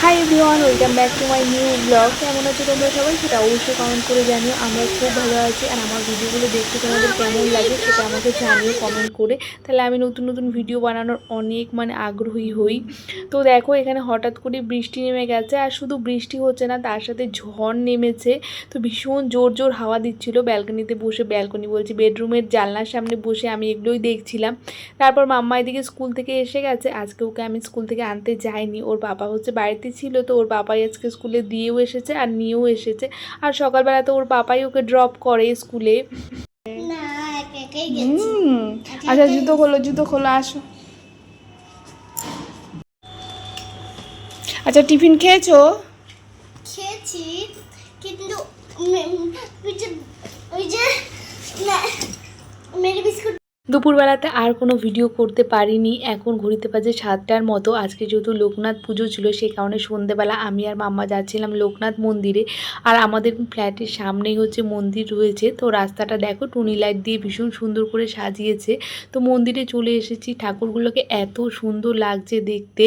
Hi everyone welcome back to my new blog কেমন আছো তোমরা সবাই? সেটা অবশ্যই কমেন্ট করে জানিও। আমরা খুব ভালো আছি আর আমার ভিডিওগুলো দেখতে তোমাদের কেমন লাগে সেটা আমাকে জানিও কমেন্ট করে। তাহলে আমি নতুন নতুন ভিডিও বানানোর অনেক মানে আগ্রহী হই। তো দেখো, এখানে হঠাৎ করে বৃষ্টি নেমে গেছে আর শুধু বৃষ্টি হচ্ছে না, তার সাথে ঝড় নেমেছে। তো ভীষণ জোর জোর হাওয়া দিচ্ছিল। ব্যালকনিতে বসে, ব্যালকনি বলছি, বেডরুমের জানলার সামনে বসে আমি এগুলোই দেখছিলাম। তারপর মাম্মা এদিকে স্কুল থেকে এসে গেছে। আজকে ওকে আমি স্কুল থেকে আনতে যাইনি। ওর বাবা হচ্ছে বাড়িতে ছিল তো ওর বাবাই আজকে স্কুলে দিয়েও এসেছে আর নিয়েও এসেছে। আর সকালবেলা তো ওর বাবাই ওকে ড্রপ করে স্কুলে। হুম আচ্ছা জুতো খোলো জুতো খোলো আসো। আচ্ছা টিফিন খেয়েছো? খেয়েছি কিন্তু উম, ওই যে ওই যে না মেরি বিস্কুট দুপুরবেলাতে আর কোনো ভিডিও করতে পারিনি। এখন ঘড়িতে বাজে সাতটার মতো। আজকে যেহেতু লোকনাথ পুজো ছিল সেই কারণে সন্ধেবেলা আমি আর মাম্মা যাচ্ছিলাম লোকনাথ মন্দিরে। আর আমাদের ফ্ল্যাটের সামনেই হচ্ছে মন্দির রয়েছে। তো রাস্তাটা দেখো, টুনি লাইট দিয়ে ভীষণ সুন্দর করে সাজিয়েছে। তো মন্দিরে চলে এসেছি। ঠাকুরগুলোকে এত সুন্দর লাগছে দেখতে।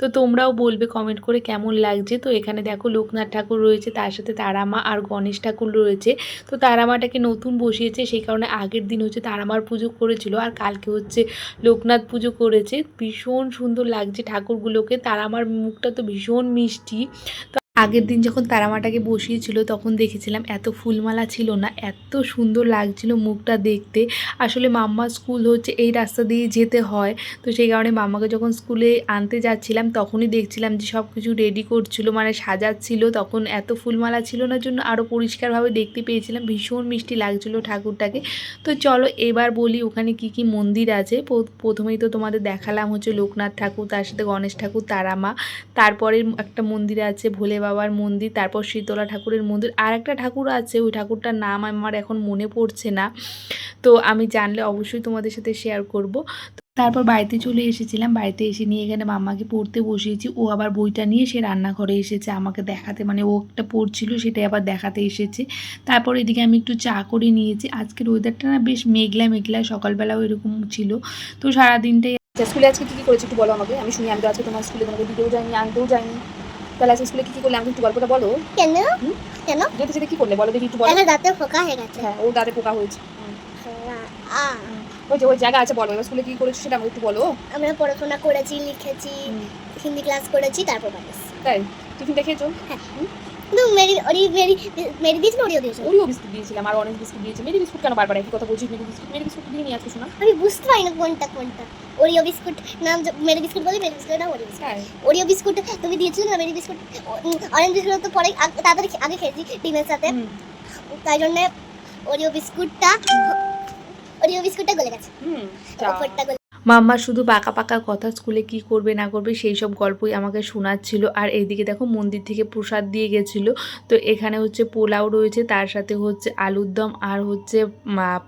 তো তোমরাও বলবে কমেন্ট করে কেমন লাগছে? তো এখানে দেখো লোকনাথ ঠাকুর রয়েছে, তার সাথে তারামা আর গণেশ ঠাকুর রয়েছে। তো তারামাটাকে নতুন বসিয়েছে, সেই কারণে আগের দিন হচ্ছে তারামার পুজো করেছিল আর কালকে হচ্ছে লোকনাথ পুজো করেছে। ভীষণ সুন্দর লাগছে ঠাকুরগুলোকে। তার আমার মুখটা তো ভীষণ মিষ্টি। আগের দিন যখন তারামাটাকে বসিয়েছিল, তখন দেখেছিলাম এত ফুলমালা ছিল না, এত সুন্দর লাগছিল মুখটা দেখতে। আসলে মাম্মা স্কুল হচ্ছে এই রাস্তা দিয়ে যেতে হয়, তো সেই কারণে মাম্মাকে যখন স্কুলে আনতে যাচ্ছিলাম, তখনই দেখছিলাম যে সব কিছু রেডি করছিল মানে সাজাচ্ছিল, তখন এত ফুলমালা ছিল না জন্য আরও পরিষ্কারভাবে দেখতে পেয়েছিলাম, ভীষণ মিষ্টি লাগছিল ঠাকুরটাকে। তো চলো এবার বলি ওখানে কি কি মন্দির আছে প্রথ- প্রথমেই তো তোমাদের দেখালাম হচ্ছে লোকনাথ ঠাকুর, তার সাথে গণেশ ঠাকুর, তারামা তারপরে একটা মন্দির আছে ভোলে বাবার মন্দির, তারপর শীতলা ঠাকুরের মন্দির। আর একটা ঠাকুর আছে, ওই ঠাকুরটার নাম আমার এখন মনে পড়ছে না। তো আমি জানলে অবশ্যই তোমাদের সাথে শেয়ার করব। তারপর বাড়িতে চলে এসেছিলাম। বাড়িতে এসে নিয়ে এখানে মাম্মাকে পড়তে বসিয়েছি। ও আবার বইটা নিয়ে সে রান্নাঘরে এসেছে আমাকে দেখাতে। মানে ও একটা পড়ছিল, সেটাই আবার দেখাতে এসেছে। তারপর এদিকে আমি একটু চা করে নিয়েছি। আজকের ওয়েদারটা না বেশ মেঘলা মেঘলা, সকালবেলাও এরকম ছিল। তো সারাদিনটাই আচ্ছা স্কুলে আজকে কি করেছি একটু বলো আমাকে। আমি শুনি, আমি আজকে তোমার স্কুলে তোমাকে দিতেও যাইনি আনতেও যাইনি। তাহলে আজকে স্কুলে কি কি করলে? আমাকে একটু গল্পটা বলো। কেন? কেন? যেতে যেতে কি করলে? বলো দেখি একটু বলো। দাঁতে ফোকা হয়ে গেছে? হ্যাঁ ওর দাঁতে পোকা হয়েছে। ওই যে ওই জায়গা আছে বলো। এবার স্কুলে কি করেছ সেটা আমাকে একটু বলো। আমরা পড়াশোনা করেছি লিখেছি হিন্দি ক্লাস করেছি তারপর। তাই? টিফিনটা খেয়েছো কিন্তু মেরি ওরি মেরি মেরি দিয়েছিল ওরিও দিয়েছিল ওরিও বিস্কুট দিয়েছিলাম আর অনেক বিস্কুট দিয়েছি। মেরি বিস্কুট কেন বারবার একই কথা বলছিস? মেরি বিস্কুট মেরি বিস্কুট দিয়ে নিয়ে আজকে শোনা। আমি বুঝতে পারি না কোনটা কোনটা। ওরিও বিস্কুট নাম মেরি বিস্কুট বলি মেরি বিস্কুট না ওরিও বিস্কুট ওরিও বিস্কুট তুমি দিয়েছিলে না মেরি বিস্কুট অরেঞ্জ বিস্কুট তো পরে তাড়াতাড়ি আগে খেয়েছি টিমের সাথে। তাই জন্য ওরিও বিস্কুটটা ওরিও বিস্কুটটা গলে গেছে। হুম যা। ওপরটা গলে মাম্মা শুধু পাকা পাকা কথা স্কুলে কি করবে না করবে সেই সব গল্পই আমাকে শোনাচ্ছিল। আর এইদিকে দেখো মন্দির থেকে প্রসাদ দিয়ে গেছিল। তো এখানে হচ্ছে পোলাও রয়েছে, তার সাথে হচ্ছে আলুর দম আর হচ্ছে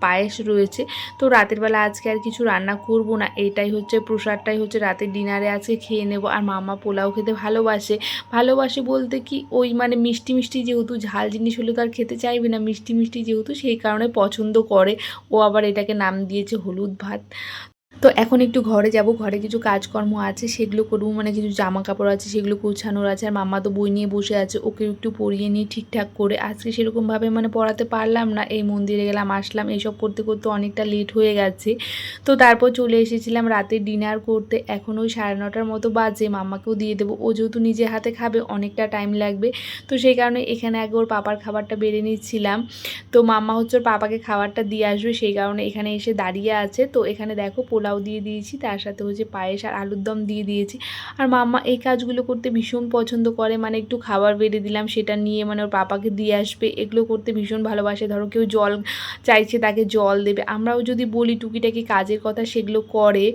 পায়েস রয়েছে। তো রাতের বেলা আজকে আর কিছু রান্না করব না, এটাই হচ্ছে প্রসাদটাই হচ্ছে রাতের ডিনারে আজকে খেয়ে নেব। আর মাম্মা পোলাও খেতে ভালোবাসে। ভালোবাসে বলতে কি ওই মানে মিষ্টি মিষ্টি যেহেতু ঝাল জিনিস হলে তো আর খেতে চাইবে না, মিষ্টি মিষ্টি যেহেতু সেই কারণে পছন্দ করে। ও আবার এটাকে নাম দিয়েছে হলুদ ভাত। তো এখন একটু ঘরে যাব, ঘরে কিছু কাজকর্ম আছে, সেগুলো করব মানে কিছু জামা কাপড় আছে, সেগুলো গোছানোর আছে, আর মাম্মা তো বই নিয়ে বসে আছে, ওকে একটু পড়িয়ে নিই ঠিকঠাক করে আজকে সেরকমভাবে মানে পড়াতে পারলাম না, এই মন্দিরে গেলাম, আসলাম, এইসব করতে করতে অনেকটা লেট হয়ে গেছে। তো তারপর চলে এসেছিলাম রাতে ডিনার করতে, এখন ওই সাড়ে নটার মতো বাজে, মাম্মাকেও দিয়ে দেবো, ও যেহেতু নিজে হাতে খাবে, অনেকটা টাইম লাগবে, তো সেই কারণে এখানে আগে ওর পাপার খাবারটা বেড়ে নিচ্ছিলাম। তো মাম্মা হচ্ছে ওর পাপাকে খাবারটা দিয়ে আসবে, সেই কারণে এখানে এসে দাঁড়িয়ে আছে, তো এখানে দেখো পোলাও দিয়ে দিয়েছি, তার সাথে হচ্ছে পায়েস আর আলুর দম দিয়ে দিয়েছি। আর মাম্মা এই কাজগুলো করতে ভীষণ পছন্দ করে মানে একটু খাবার বেড়ে দিলাম, সেটা নিয়ে মানে ওর পাপাকে দিয়ে আসবে, এগুলো করতে ভীষণ ভালোবাসে। ধরো কেউ জল চাইছে তাকে জল দেবে। আমরাও যদি বলি টুকিটাকি কাজের কথা, সেগুলো করে।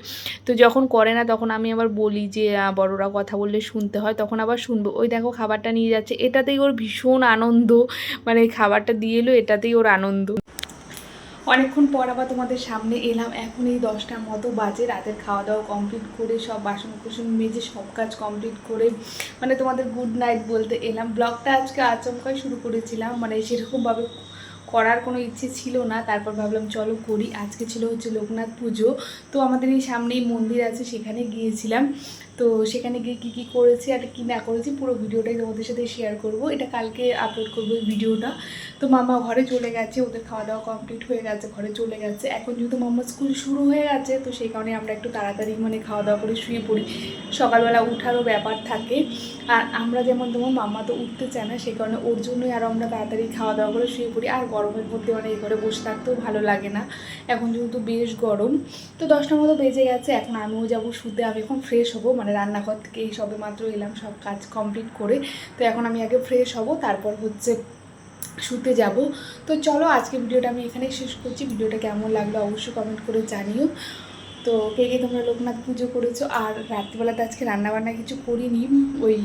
তো যখন করে না, তখন আমি আবার বলি যে বড়রা কথা বললে শুনতে হয়, তখন আবার শুনব। ওই দেখো খাবারটা নিয়ে যাচ্ছে। এটাতেই ওর ভীষণ আনন্দ মানে খাবারটা দিয়ে এলো, এটাতেই ওর আনন্দ। অনেকক্ষণ পর আবার তোমাদের সামনে এলাম। এখন এই দশটার মতো বাজে। রাতের খাওয়া দাওয়া কমপ্লিট করে, সব বাসন কুসন মেজে সব কাজ কমপ্লিট করে মানে তোমাদের গুড নাইট বলতে এলাম। ব্লগটা আজকে আচমকাই শুরু করেছিলাম। মানে সেরকমভাবে করার কোনো ইচ্ছে ছিল না। তারপর ভাবলাম, চলো করি। আজকে ছিল হচ্ছে লোকনাথ পুজো। তো আমাদের এই সামনেই মন্দির আছে, সেখানে গিয়েছিলাম। তো সেখানে গিয়ে কী কী করেছি আর কী না করেছি পুরো ভিডিওটাই তোমাদের সাথে শেয়ার করব। এটা কালকে আপলোড করব এই ভিডিওটা। তো মামা ঘরে চলে গেছে, ওদের খাওয়া দাওয়া কমপ্লিট হয়ে গেছে, ঘরে চলে গেছে। এখন যেহেতু মাম্মা স্কুল শুরু হয়ে গেছে, তো সেই কারণে আমরা একটু তাড়াতাড়ি মানে খাওয়া দাওয়া করে শুয়ে পড়ি। সকালবেলা উঠারও ব্যাপার থাকে। আর আমরা যেমন তোমার মাম্মা তো উঠতে চায় না, সেই কারণে ওর জন্যই আরও আমরা তাড়াতাড়ি খাওয়া দাওয়া করে শুয়ে পড়ি। আর গরমের মধ্যে মানে এই ঘরে বসে থাকতেও ভালো লাগে না। এখন যেহেতু বেশ গরম, তো দশটার মতো বেজে গেছে, এখন আমিও যাব শুতে, আমি এখন ফ্রেশ হব। মানে রান্নাঘর থেকে এই সবে মাত্র এলাম, সব কাজ কমপ্লিট করে। তো এখন আমি আগে ফ্রেশ হব, তারপর হচ্ছে শুতে যাব। তো চলো, আজকে ভিডিওটা আমি এখানেই শেষ করছি। ভিডিওটা কেমন লাগল অবশ্যই কমেন্ট করে জানিও। তো কে কে তোমরা লোকনাথ পুজো করেছ? আর রাত্রিবেলাতে আজকে রান্নাবান্না কিছু করিনি। ওই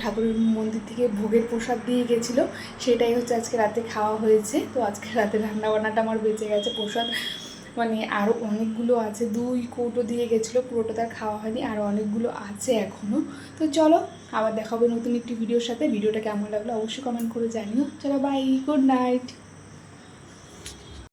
ঠাকুরের মন্দির থেকে ভোগের প্রসাদ দিয়ে গেছিল। সেটাই হচ্ছে আজকে রাতে খাওয়া হয়েছে। তো আজকে রাতে রান্নাবান্নাটা আমার বেঁচে গেছে, প্রসাদ। মানে আরও অনেকগুলো আছে, দুই কৌটো দিয়ে গেছিল, পুরোটা তার খাওয়া হয়নি আরও অনেকগুলো আছে এখনও তো চলো, আবার দেখা হবে নতুন একটি ভিডিওর সাথে। ভিডিওটা কেমন লাগল অবশ্যই কমেন্ট করে জানিও। চলো বাই গুড নাইট